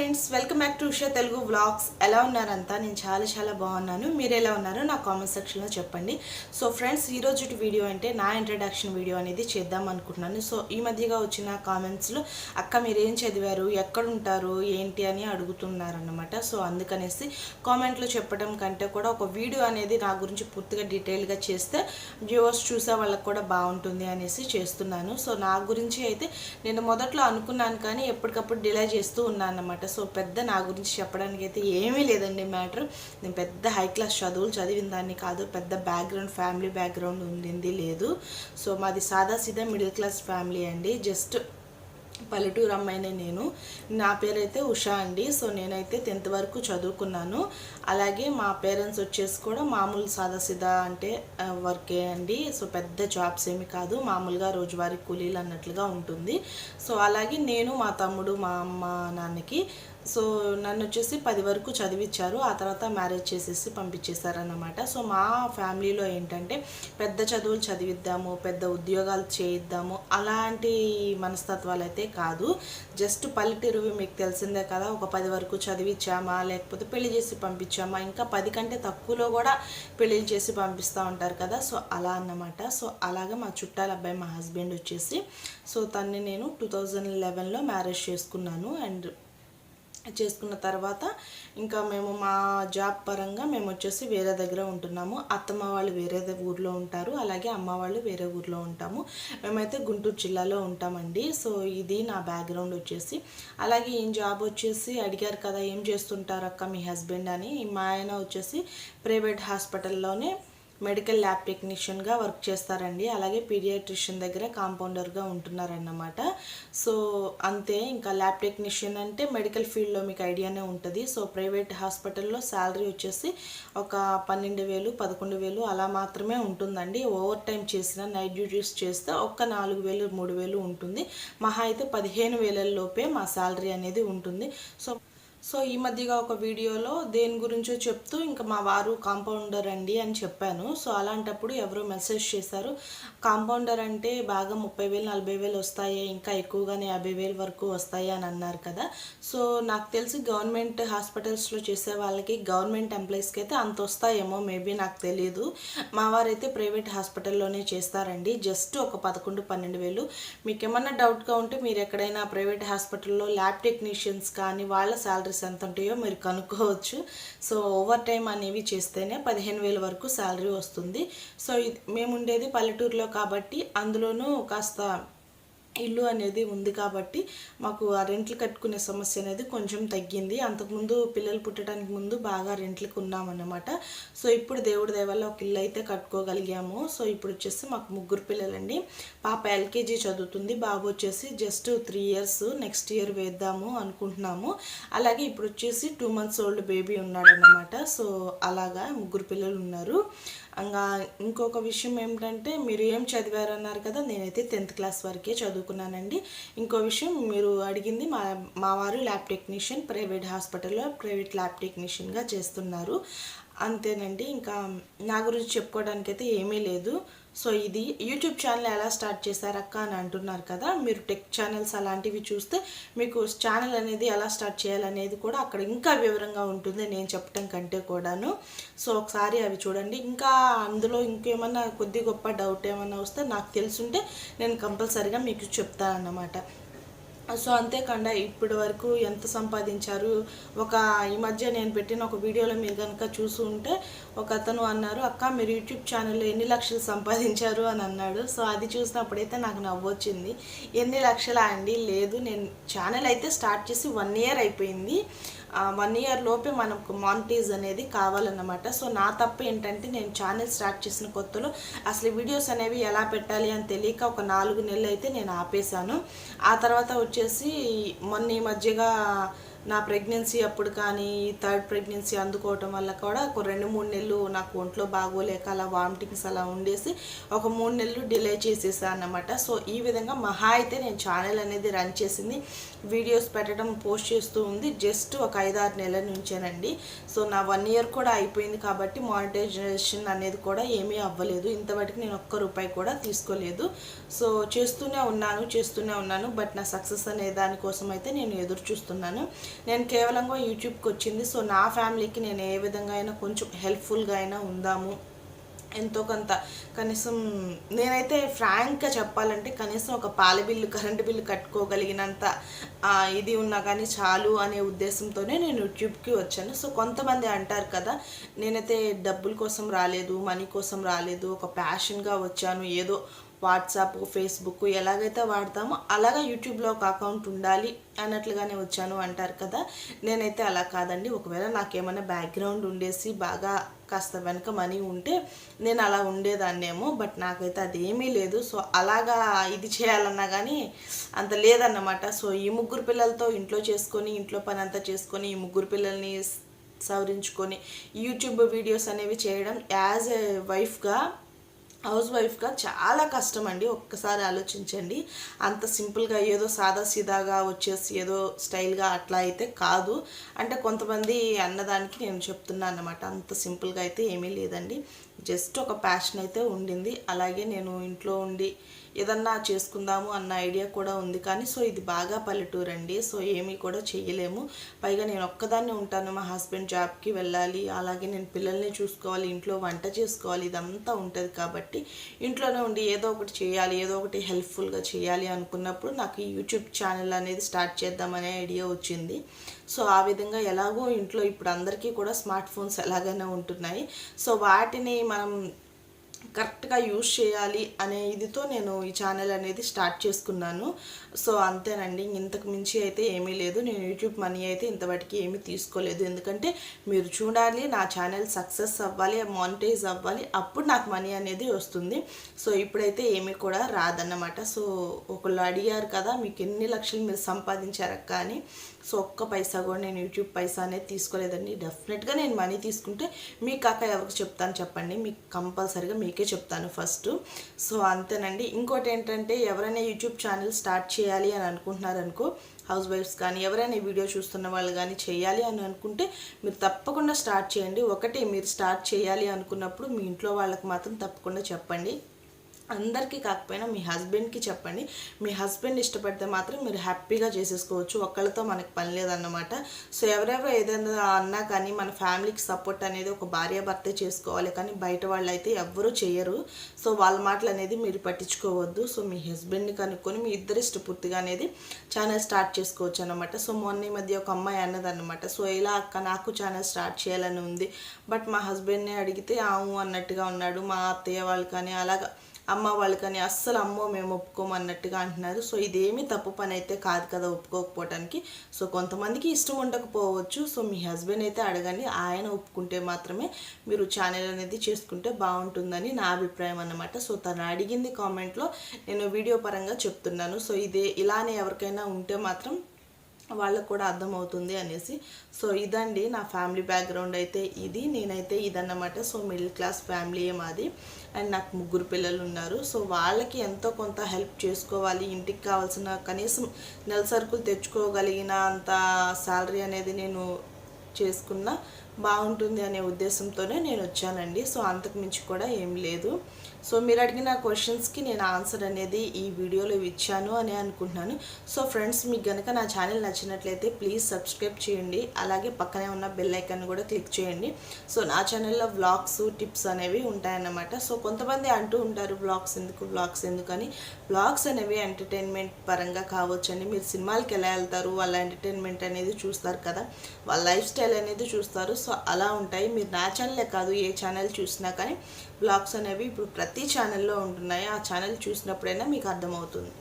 Friends welcome back to Usha Telugu vlogs. ఎలా ఉన్నారంతా? నేను చాలా చాలా బాగున్నాను. మీరు ఎలా ఉన్నారో నా కామెంట్ సెక్షన్లో చెప్పండి. సో ఫ్రెండ్స్ ఈరోజు వీడియో అంటే నా ఇంట్రడక్షన్ వీడియో అనేది చేద్దాం అనుకుంటున్నాను. సో ఈ మధ్యగా వచ్చిన కామెంట్స్లో అక్క మీరేం చదివారు? ఎక్కడ ఉంటారు? ఏంటి? అని అడుగుతున్నారనమాట సో అందుకనేసి కామెంట్లో చెప్పడం కంటే కూడా ఒక వీడియో అనేది నా గురించి పూర్తిగా డీటెయిల్గా చేస్తే వ్యూవర్స్ చూసే వాళ్ళకి కూడా బాగుంటుంది అనేసి చేస్తున్నాను. సో నా గురించి అయితే నేను మొదట్లో అనుకున్నాను కానీ ఎప్పటికప్పుడు డిలే చేస్తూ ఉన్నాను అన్నమాట సో పెద్ద నా గురించి చెప్పడానికి అయితే ఏమీ లేదండి మ్యాటర్. నేను పెద్ద హై క్లాస్ చదువులు చదివిన దాన్ని కాదు పెద్ద బ్యాక్గ్రౌండ్ ఫ్యామిలీ బ్యాక్గ్రౌండ్ ఉండింది లేదు. సో మాది సాదా సీదా మిడిల్ క్లాస్ ఫ్యామిలీ అండి. జస్ట్ పల్లెటూరు అమ్మాయినే నేను. నా పేరైతే ఉషా అండి. సో నేనైతే టెన్త్ వరకు చదువుకున్నాను. అలాగే మా పేరెంట్స్ వచ్చేసి కూడా మామూలు సాదాసిదా అంటే వర్కే అండి. సో పెద్ద జాబ్స్ ఏమి కాదు. మామూలుగా రోజువారీ కూలీలు అన్నట్లుగా ఉంటుంది. సో అలాగే నేను మా తమ్ముడు మా అమ్మ నాన్నకి సో నన్ను వచ్చేసి పది వరకు చదివించారు ఆ తర్వాత మ్యారేజ్ చేసేసి పంపించేశారన్నమాట. సో మా ఫ్యామిలీలో ఏంటంటే పెద్ద చదువులు చదివిద్దాము పెద్ద ఉద్యోగాలు చేయిద్దాము అలాంటి మనస్తత్వాలు అయితే కాదు. జస్ట్ పల్లెటూరు మీకు తెలిసిందే కదా ఒక పది వరకు చదివించామా లేకపోతే పెళ్ళి చేసి పంపించామా? ఇంకా పది కంటే తక్కువలో కూడా పెళ్ళి చేసి పంపిస్తూ ఉంటారు కదా. సో అలా అన్నమాట. సో అలాగా మా చుట్టాల అబ్బాయి మా హస్బెండ్ వచ్చేసి సో తన్ని నేను టూ థౌజండ్ లెవెన్లో మ్యారేజ్ చేసుకున్నాను. అండ్ చేసుకున్న తర్వాత ఇంకా మేము మా జాబ్ పరంగా మేము వచ్చేసి వేరే దగ్గర ఉంటున్నాము. అత్తమ్మ వాళ్ళు వేరే ఊర్లో ఉంటారు. అలాగే అమ్మ వాళ్ళు వేరే ఊర్లో ఉంటాము. మేమైతే గుంటూరు జిల్లాలో ఉంటామండి. సో ఇది నా బ్యాక్గ్రౌండ్ వచ్చేసి. అలాగే ఏం జాబ్ వచ్చేసి అడిగారు కదా ఏం చేస్తుంటారు అక్క మీ హస్బెండ్ అని. మా ఆయన వచ్చేసి ప్రైవేట్ హాస్పిటల్లోనే మెడికల్ ల్యాబ్ టెక్నీషియన్గా వర్క్ చేస్తారండి. అలాగే పీడియాట్రిషియన్ దగ్గర కాంపౌండర్గా ఉంటున్నారన్నమాట. సో అంతే. ఇంకా ల్యాబ్ టెక్నీషియన్ అంటే మెడికల్ ఫీల్డ్లో మీకు ఐడియానే ఉంటుంది. సో ప్రైవేట్ హాస్పిటల్లో శాలరీ వచ్చేసి ఒక పన్నెండు వేలు పదకొండు వేలు అలా మాత్రమే ఉంటుందండి. ఓవర్ టైం చేసిన నైట్ డ్యూటీస్ చేస్తే ఒక్క నాలుగు వేలు మూడు వేలు ఉంటుంది. మహా అయితే పదిహేను వేలలోపే మా శాలరీ అనేది ఉంటుంది. సో సో ఈ మధ్యగా ఒక వీడియోలో దేని గురించో చెప్తూ ఇంకా మా వారు కాంపౌండర్ అండి అని చెప్పాను. సో అలాంటప్పుడు ఎవరో మెసేజ్ చేశారు కాంపౌండర్ అంటే బాగా ముప్పై వేలు నలభై వేలు వస్తాయి ఇంకా ఎక్కువగానే యాభై వేలు వరకు వస్తాయి అని అన్నారు కదా. సో నాకు తెలిసి గవర్నమెంట్ హాస్పిటల్స్లో చేసే వాళ్ళకి గవర్నమెంట్ ఎంప్లాయీస్కి అయితే అంత వస్తాయేమో మేబీ నాకు తెలియదు మా వారైతే ప్రైవేట్ హాస్పిటల్లోనే చేస్తారండి. జస్ట్ ఒక పదకొండు పన్నెండు వేలు. మీకు ఏమన్నా డౌట్గా ఉంటే మీరు ఎక్కడైనా ప్రైవేట్ హాస్పిటల్లో ల్యాబ్ టెక్నీషియన్స్ కానీ వాళ్ళ శాలరీస్ ఎంత ఉంటాయో మీరు కనుక్కోవచ్చు. సో ఓవర్ టైం అనేవి చేస్తేనే పదిహేను వేల వరకు శాలరీ వస్తుంది. సో ఇది మేము ఉండేది పల్లెటూరులో కాబట్టి అందులోనూ కాస్త ఇల్లు అనేది ఉంది కాబట్టి మాకు ఆ రెంట్లు కట్టుకునే సమస్య అనేది కొంచెం తగ్గింది. అంతకుముందు పిల్లలు పుట్టడానికి ముందు బాగా రెంట్లకు ఉన్నామన్నమాట. సో ఇప్పుడు దేవుడి దయ వల్ల ఒక ఇల్లు అయితే కట్టుకోగలిగాము. సో ఇప్పుడు వచ్చేసి మాకు ముగ్గురు పిల్లలండి. పాప ఎల్కేజీ చదువుతుంది. బాబు వచ్చేసి just three years next year వేద్దాము అనుకుంటున్నాము. అలాగే ఇప్పుడు వచ్చేసి టూ మంత్స్ ఓల్డ్ బేబీ ఉన్నాడన్నమాట. సో అలాగా ముగ్గురు పిల్లలు ఉన్నారు. ఇంకా ఇంకొక విషయం ఏమిటంటే మీరు ఏం చదివారన్నారు కదా నేనైతే టెన్త్ క్లాస్ వరకే చదువుకున్నానండి. ఇంకో విషయం మీరు అడిగింది మా మా వారు ల్యాబ్ టెక్నీషియన్ ప్రైవేట్ హాస్పిటల్లో ప్రైవేట్ ల్యాబ్ టెక్నీషియన్గా చేస్తున్నారు. అంతేనండి. ఇంకా నా గురించి చెప్పుకోవడానికి అయితే ఏమీ లేదు. సో ఇది యూట్యూబ్ ఛానల్ ఎలా స్టార్ట్ చేశారక్క అని అంటున్నారు కదా. మీరు టెక్ ఛానల్స్ అలాంటివి చూస్తే మీకు ఛానల్ అనేది ఎలా స్టార్ట్ చేయాలనేది కూడా అక్కడ ఇంకా వివరంగా ఉంటుంది నేను చెప్పడం కంటే కూడాను. సో ఒకసారి అవి చూడండి. ఇంకా అందులో ఇంకేమన్నా కొద్ది గొప్ప డౌట్ ఏమన్నా వస్తే నాకు తెలుసుంటే నేను కంపల్సరీగా మీకు చెప్తానన్నమాట సో అంతేకాకుండా ఇప్పటి వరకు ఎంత సంపాదించారు? ఒక ఈ మధ్య నేను పెట్టిన ఒక వీడియోలో మీరు కనుక చూసి ఉంటే ఒక అతను అన్నారు అక్క మీరు యూట్యూబ్ ఛానల్లో ఎన్ని లక్షలు సంపాదించారు? అని అన్నాడు. సో అది చూసినప్పుడైతే నాకు నవ్వొచ్చింది ఎన్ని లక్షలా అండి? లేదు నేను ఛానల్ అయితే స్టార్ట్ చేసి వన్ ఇయర్ అయిపోయింది. వన్ ఇయర్ లోపే మనకు మానిటైజ్ అనేది కావాలన్నమాట. సో నా తప్పు ఏంటంటే నేను ఛానల్ స్టార్ట్ చేసిన కొత్తలో అసలు వీడియోస్ అనేవి ఎలా పెట్టాలి అని తెలియక ఒక నాలుగు నెలలు అయితే నేను ఆపేశాను. ఆ తర్వాత వచ్చేసి మొన్న ఈ మధ్యగా నా ప్రెగ్నెన్సీ అప్పుడు కానీ థర్డ్ ప్రెగ్నెన్సీ అందుకోవటం వల్ల కూడా ఒక రెండు మూడు నెలలు నాకు ఒంట్లో బాగోలేక అలా వామిటింగ్స్ అలా ఉండేసి ఒక మూడు నెలలు డిలే చేసేసాను అన్నమాట. సో ఈ విధంగా మహా అయితే నేను ఛానల్ అనేది రన్ చేసింది. వీడియోస్ పెట్టడం పోస్ట్ చేస్తూ ఉంది. జస్ట్ ఒక ఐదారు నెలల నుంచేనండి. సో నా వన్ ఇయర్ కూడా అయిపోయింది కాబట్టి మానిటైజేషన్ అనేది కూడా ఏమీ అవ్వలేదు. ఇంతవరకు నేను ఒక్క రూపాయి కూడా తీసుకోలేదు. సో చేస్తూనే ఉన్నాను చేస్తూనే ఉన్నాను. బట్ నా సక్సెస్ అనే దానికోసం అయితే నేను ఎదురు చూస్తున్నాను నేను కేవలంగా యూట్యూబ్కి వచ్చింది. సో నా ఫ్యామిలీకి నేను ఏ విధంగా అయినా కొంచెం హెల్ప్ఫుల్గా అయినా ఉందాము. ఎంతో కొంత కనీసం నేనైతే ఫ్రాంక్గా చెప్పాలంటే కనీసం ఒక పాల బిల్లు కరెంటు బిల్లు కట్టుకోగలిగినంత ఇది ఉన్నా కానీ చాలు అనే ఉద్దేశంతోనే నేను యూట్యూబ్కి వచ్చాను. సో కొంతమంది అంటారు కదా నేనైతే డబ్బుల కోసం రాలేదు మనీ కోసం రాలేదు ఒక ప్యాషన్గా వచ్చాను ఏదో వాట్సాప్ ఫేస్బుక్ ఎలాగైతే వాడతామో అలాగా యూట్యూబ్లో ఒక అకౌంట్ ఉండాలి అన్నట్లుగానే వచ్చాను అంటారు కదా. నేనైతే అలా కాదండి. ఒకవేళ నాకేమైనా బ్యాక్గ్రౌండ్ ఉండేసి బాగా కాస్త వెనక మనీ ఉంటే నేను అలా ఉండేదాన్నేమో బట్ నాకైతే అది ఏమీ లేదు. సో అలాగా ఇది చేయాలన్నా కానీ అంత లేదన్నమాట. సో ఈ ముగ్గురు పిల్లలతో ఇంట్లో చేసుకొని ఇంట్లో పని అంతా చేసుకొని ఈ ముగ్గురు పిల్లల్ని సవరించుకొని యూట్యూబ్ వీడియోస్ అనేవి చేయడం యాజ్ ఏ వైఫ్గా హౌస్ వైఫ్గా చాలా కష్టం అండి ఒక్కసారి ఆలోచించండి. అంత సింపుల్గా ఏదో సాదా సీదాగా వచ్చేసి ఏదో స్టైల్గా అట్లా అయితే కాదు. అంటే కొంతమంది అన్నదానికి నేను చెప్తున్నాను అనమాట అంత సింపుల్గా అయితే ఏమీ లేదండి. జస్ట్ ఒక ప్యాషన్ అయితే ఉండింది. అలాగే నేను ఇంట్లో ఉండి ఏదన్నా చేసుకుందాము అన్న ఐడియా కూడా ఉంది. కానీ సో ఇది బాగా పల్లెటూరు అండి. సో ఏమీ కూడా చేయలేము పైగా నేను ఒక్కదాన్నే ఉంటాను. మా హస్బెండ్ జాబ్కి వెళ్ళాలి. అలాగే నేను పిల్లల్ని చూసుకోవాలి. ఇంట్లో వంట చేసుకోవాలి. ఇదంతా ఉంటుంది కాబట్టి ఇంట్లోనే ఉండి ఏదో ఒకటి చేయాలి ఏదో ఒకటి హెల్ప్ఫుల్గా చేయాలి అనుకున్నప్పుడు నాకు యూట్యూబ్ ఛానల్ అనేది స్టార్ట్ చేద్దామనే ఐడియా వచ్చింది. సో ఆ విధంగా ఎలాగో ఇంట్లో ఇప్పుడు అందరికీ కూడా స్మార్ట్ ఫోన్స్ ఎలాగైనా ఉంటున్నాయి. సో వాటిని మనం కరెక్ట్గా యూజ్ చేయాలి అనే ఇదితో నేను ఈ ఛానల్ అనేది స్టార్ట్ చేసుకున్నాను. సో అంతేనండి. ఇంతకు మించి అయితే ఏమీ లేదు. నేను యూట్యూబ్ మనీ అయితే ఇంతవరకు ఏమీ తీసుకోలేదు. ఎందుకంటే మీరు చూడాలి నా ఛానల్ సక్సెస్ అవ్వాలి మానిటైజ్ అవ్వాలి అప్పుడు నాకు మనీ అనేది వస్తుంది. సో ఇప్పుడైతే ఏమీ కూడా రాదన్నమాట. సో ఒకళ్ళు అడిగారు కదా మీకు ఎన్ని లక్షలు మీరు సంపాదించారక్క అని. సో ఒక్క పైసా కూడా నేను యూట్యూబ్ పైసా అనేది తీసుకోలేదండి. డెఫినెట్గా నేను మనీ తీసుకుంటే మీ కాక ఎవరికి చెప్తాను చెప్పండి. మీకు కంపల్సరీగా మీకే చెప్తాను ఫస్ట్ సో అంతేనండి. ఇంకోటి ఏంటంటే ఎవరైనా యూట్యూబ్ ఛానల్ స్టార్ట్ చేయాలి అని అనుకుంటున్నారనుకో హౌస్ వైఫ్స్ కానీ ఎవరైనా వీడియో చూస్తున్న వాళ్ళు కానీ చేయాలి అని అనుకుంటే మీరు తప్పకుండా స్టార్ట్ చేయండి. ఒకటి మీరు స్టార్ట్ చేయాలి అనుకున్నప్పుడు మీ ఇంట్లో వాళ్ళకి మాత్రం తప్పకుండా చెప్పండి. అందరికీ కాకపోయినా మీ హస్బెండ్కి చెప్పండి. మీ హస్బెండ్ ఇష్టపడితే మాత్రం మీరు హ్యాపీగా చేసేసుకోవచ్చు. ఒక్కళ్ళతో మనకు పని లేదన్నమాట. సో ఎవరెవరు ఏదైనా అన్నా కానీ మన ఫ్యామిలీకి సపోర్ట్ అనేది ఒక భార్య భర్తే చేసుకోవాలి కానీ బయట వాళ్ళు అయితే ఎవ్వరూ చేయరు సో వాళ్ళ మాటలు అనేది మీరు పట్టించుకోవద్దు. సో మీ హస్బెండ్ని కనుక్కొని మీ ఇద్దరు ఇష్టపూర్తిగా అనేది ఛానల్ స్టార్ట్ చేసుకోవచ్చు అనమాట సో మొన్న ఈ మధ్య ఒక అమ్మాయి అన్నదన్నమాట. సో ఇలా అక్క నాకు ఛానల్ స్టార్ట్ చేయాలని ఉంది. బట్ మా హస్బెండ్ని అడిగితే ఆవు అన్నట్టుగా ఉన్నాడు. మా అత్తయ్య వాళ్ళు కానీ అలాగా అమ్మ వాళ్ళు కానీ అస్సలు అమ్మో మేము ఒప్పుకోమన్నట్టుగా అంటున్నారు. సో ఇదేమీ తప్పు పని అయితే కాదు కదా ఒప్పుకోకపోవటానికి. సో కొంతమందికి ఇష్టం ఉండకపోవచ్చు. సో మీ హస్బెండ్ అయితే అడగండి. ఆయన ఒప్పుకుంటే మాత్రమే మీరు ఛానల్ అనేది చేసుకుంటే బాగుంటుందని నా అభిప్రాయం అన్నమాట. సో తను అడిగింది కామెంట్లో నేను వీడియో పరంగా చెప్తున్నాను. సో ఇదే ఇలానే ఎవరికైనా ఉంటే మాత్రం వాళ్ళకు కూడా అర్థమవుతుంది అనేసి. సో ఇదండి నా ఫ్యామిలీ బ్యాక్గ్రౌండ్ అయితే ఇది. నేనైతే ఇదన్నమాట. సో మిడిల్ క్లాస్ ఫ్యామిలీయే మాది. అండ్ నాకు ముగ్గురు పిల్లలు ఉన్నారు. సో వాళ్ళకి ఎంతో కొంత హెల్ప్ చేసుకోవాలి. ఇంటికి కావాల్సిన కనీసం నెల సరుకులు తెచ్చుకోగలిగిన అంత శాలరీ అనేది నేను చేసుకున్న బాగుంటుంది అనే ఉద్దేశంతోనే నేను వచ్చానండి. సో అంతకు మించి కూడా ఏం లేదు. సో మీరు అడిగిన క్వశ్చన్స్కి నేను ఆన్సర్ అనేది ఈ వీడియోలో ఇచ్చాను అని అనుకుంటున్నాను. సో ఫ్రెండ్స్ మీకు కనుక నా ఛానల్ నచ్చినట్లయితే ప్లీజ్ సబ్స్క్రైబ్ చేయండి. అలాగే పక్కనే ఉన్న బెల్ ఐకాన్ కూడా క్లిక్ చేయండి. సో నా ఛానల్లో వ్లాగ్స్ టిప్స్ అనేవి ఉంటాయన్నమాట. సో కొంతమంది అంటూ ఉంటారు వ్లాగ్స్ ఎందుకు వ్లాగ్స్ ఎందుకని వ్లాగ్స్ అనేవి ఎంటర్టైన్మెంట్ పరంగా కావచ్చండి. మీరు సినిమాలకి ఎలా వెళ్తారు వాళ్ళ ఎంటర్టైన్మెంట్ అనేది చూస్తారు కదా. వాళ్ళ లైఫ్ స్టైల్ అనేది చూస్తారు. సో అలా ఉంటాయి. మీరు నా ఛానలే కాదు ఏ ఛానల్ చూసినా కానీ బ్లాగ్స్ అనేవి ఇప్పుడు ప్రతి ఛానల్లో ఉంటున్నాయి. ఆ ఛానల్ చూసినప్పుడైనా మీకు అర్థమవుతుంది.